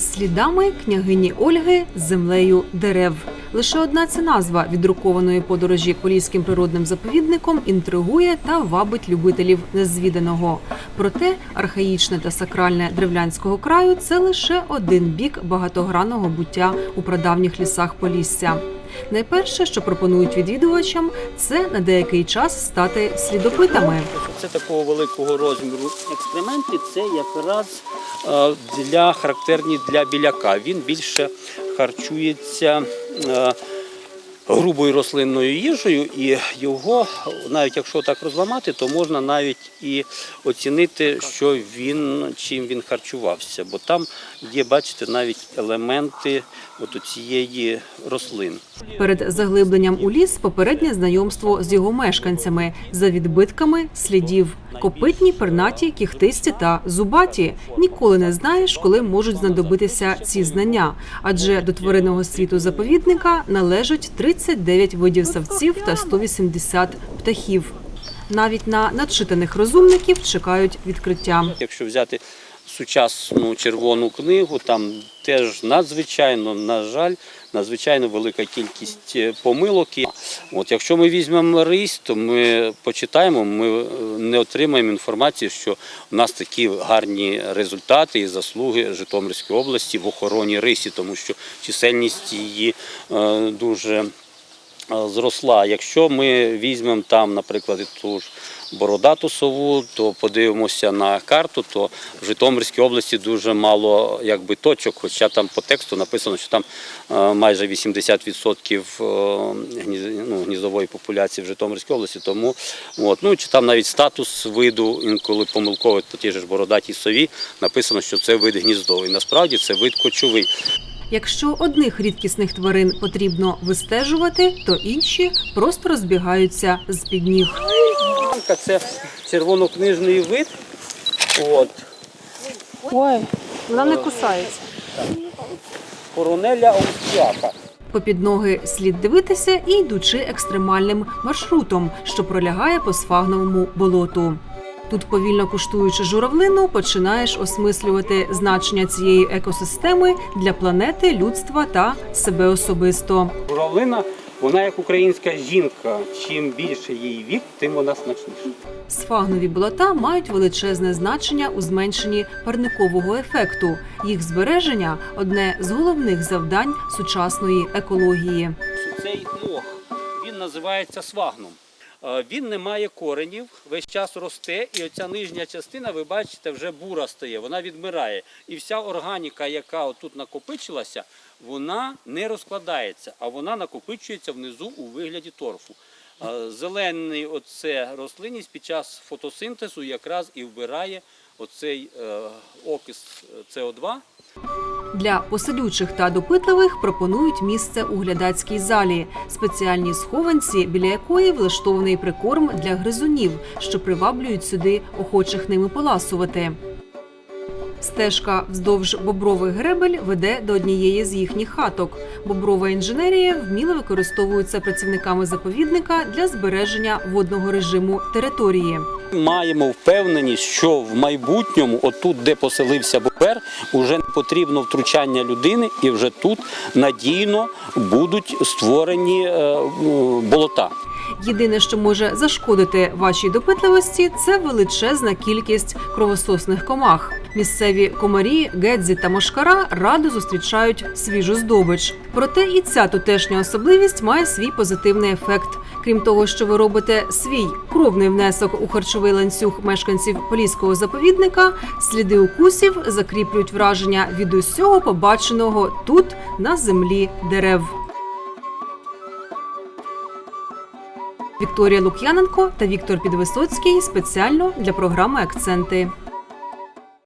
Слідами княгині Ольги землею дерев. Лише одна ця назва відрукованої подорожі Поліським природним заповідником інтригує та вабить любителів незвіданого. Проте архаїчне та сакральне древлянського краю це лише один бік багатогранного буття у прадавніх лісах Полісся. Найперше, що пропонують відвідувачам, це на деякий час стати слідопитами. Це такого великого розміру експерименти. це якраз е, для характерні для біляка. Він більше харчується е, грубою рослинною їжею, і його, навіть якщо так розламати, то можна навіть і оцінити, що він чим він харчувався. Бо там є, бачите, навіть елементи от цієї рослини. Перед заглибленням у ліс попереднє знайомство з його мешканцями за відбитками слідів. Копитні, пернаті, кіхтисті та зубаті. Ніколи не знаєш, коли можуть знадобитися ці знання. Адже до тваринного світу заповідника належать 39 видів савців та 180 птахів. Навіть на надчитаних розумників чекають відкриття. Якщо взяти сучасну червону книгу, там теж надзвичайно, на жаль, надзвичайно велика кількість е, помилок. От якщо ми візьмемо рись, то ми почитаємо, ми е, не отримаємо інформації, що у нас такі гарні результати і заслуги Житомирської області в охороні рисі, тому що чисельність її е, дуже зросла. Якщо ми візьмемо там, наприклад, ту ж бородату сову, то подивимося на карту, то в Житомирській області дуже мало якби, точок, хоча там по тексту написано, що там е, майже 80% е, ну, гніздової популяції в Житомирській області. Тому, от, ну, чи там навіть статус виду, інколи помилково по тій ж бородатій сові написано, що це вид гніздовий. Насправді це вид кочовий. Якщо одних рідкісних тварин потрібно вистежувати, то інші просто розбігаються з під ніг. Це червонокнижний вид. От. Ой, вона не кусається. Коронеля аустріака. Попід ноги слід дивитися і йдучи екстремальним маршрутом, що пролягає по сфагновому болоту. Тут, повільно куштуючи журавлину, починаєш осмислювати значення цієї екосистеми для планети, людства та себе особисто. Журавлина, вона як українська жінка. Чим більше її вік, тим вона смачніша. Сфагнові болота мають величезне значення у зменшенні парникового ефекту. Їх збереження одне з головних завдань сучасної екології. Цей мох, він називається свагном. Е, Він не має коренів, весь час росте, і оця нижня частина, ви бачите, вже бура стає, вона відмирає. І вся органіка, яка тут накопичилася, вона не розкладається, а вона накопичується внизу у вигляді торфу. Е, Зелений оце рослинність під час фотосинтезу якраз і вбирає оцей е, окис СО2 Для поселючих та допитливих пропонують місце у глядацькій залі, спеціальній схованці, біля якої влаштований прикорм для гризунів, що приваблюють сюди охочих ними поласувати. Стежка вздовж бобрових гребель веде до однієї з їхніх хаток. Боброва інженерія вміло використовується працівниками заповідника для збереження водного режиму території. Маємо впевненість, що в майбутньому, отут, де поселився бобер, уже не потрібно втручання людини, і вже тут надійно будуть створені е, е, болота. Єдине, що може зашкодити вашій допитливості, це величезна кількість кровососних комах. Місцеві комарі, гедзі та мошкара радо зустрічають свіжу здобич. Проте і ця тутешня особливість має свій позитивний ефект. Крім того, що ви робите свій кровний внесок у харчовий ланцюг мешканців поліського заповідника, сліди укусів закріплюють враження від усього побаченого тут на землі дерев. Вікторія Лук'яненко та Віктор Підвисоцький спеціально для програми Акценти.